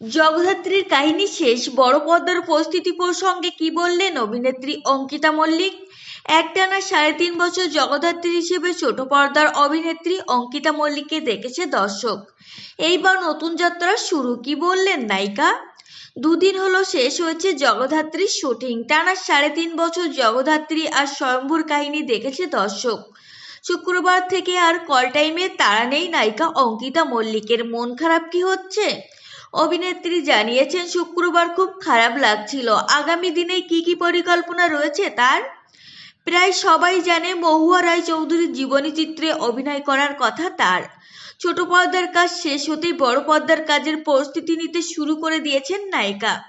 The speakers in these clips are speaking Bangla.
জগদ্ধাত্রীর কাহিনী শেষ। বড় পর্দার উপস্থিতি প্রসঙ্গে কি বললেন অভিনেত্রী অঙ্কিতা মল্লিক? একটানা সাড়ে তিন বছর জগদ্ধাত্রী হিসেবে ছোট পর্দার অভিনেত্রী অঙ্কিতা মল্লিককে দেখেছে দর্শক। এইবার নতুন যাত্রা শুরু, কি বললেন নায়িকা? দুদিন হলো শেষ হয়েছে জগদ্ধাত্রীর শুটিং। টানা সাড়ে তিন বছর জগদ্ধাত্রী আর স্বয়ম্ভুর কাহিনী দেখেছে দর্শক। শুক্রবার থেকে আর কল টাইমে তাড়া নেই নায়িকা অঙ্কিতা মল্লিকের। মন খারাপ কি হচ্ছে? অভিনেত্রী জানিয়েছেন, শুক্রবার খুব খারাপ লাগছিল। আগামী দিনে কি কি পরিকল্পনা রয়েছে তার? প্রায় সবাই জানে মহুয়া রায় চৌধুরীর জীবনী চিত্রে অভিনয় করার কথা তার। ছোট পর্দার কাজ শেষ হতেই বড় পর্দার কাজের প্রস্তুতি নিতে শুরু করে দিয়েছেন নায়িকা।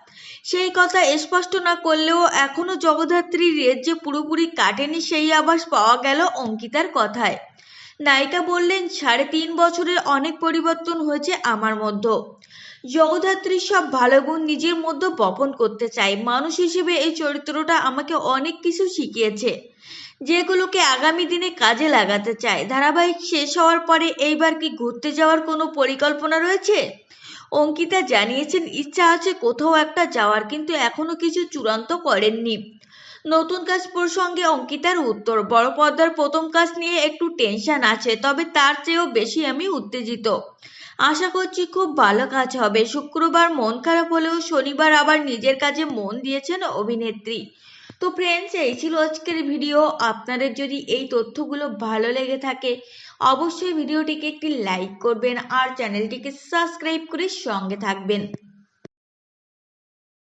সেই কথা স্পষ্ট না করলেও এখনও জগদ্ধাত্রীর রেত যে পুরোপুরি কাটেনি সেই আভাস পাওয়া গেল অঙ্কিতার কথায়। নায়িকা বললেন, সাড়ে তিন বছরের অনেক পরিবর্তন হয়েছে আমার মধ্যে জগদ্ধাত্রীর সব ভালো গুণ নিজের মধ্যে বপন করতে চাই মানুষ হিসেবে এই চরিত্রটা আমাকে অনেক কিছু শিখিয়েছে, যেগুলোকে আগামী দিনে কাজে লাগাতে চাই ধারাবাহিক শেষ হওয়ার পরে এইবার কি ঘুরতে যাওয়ার কোনো পরিকল্পনা রয়েছে? অঙ্কিতা জানিয়েছেন, ইচ্ছা আছে কোথাও একটা যাওয়ার, কিন্তু এখনও কিছু চূড়ান্ত করেননি। নতুন কাজ প্রসঙ্গে অঙ্কিতার উত্তর। বড় পর্দার প্রথম কাজ নিয়ে একটু টেনশন আছে, তবে তার চেয়েও বেশি আমি উত্তেজিত। আশা করছি খুব ভালো কাজ হবে। শুক্রবার মন খারাপ হলেও শনিবার আবার নিজের কাজে মন দিয়েছেন অভিনেত্রী। তো ফ্রেন্ডস এই ছিল আজকের ভিডিও আপনাদের যদি এই তথ্যগুলো ভালো লেগে থাকে, অবশ্যই ভিডিওটিকে একটি লাইক করবেন আর চ্যানেলটিকে সাবস্ক্রাইব করে সঙ্গে থাকবেন।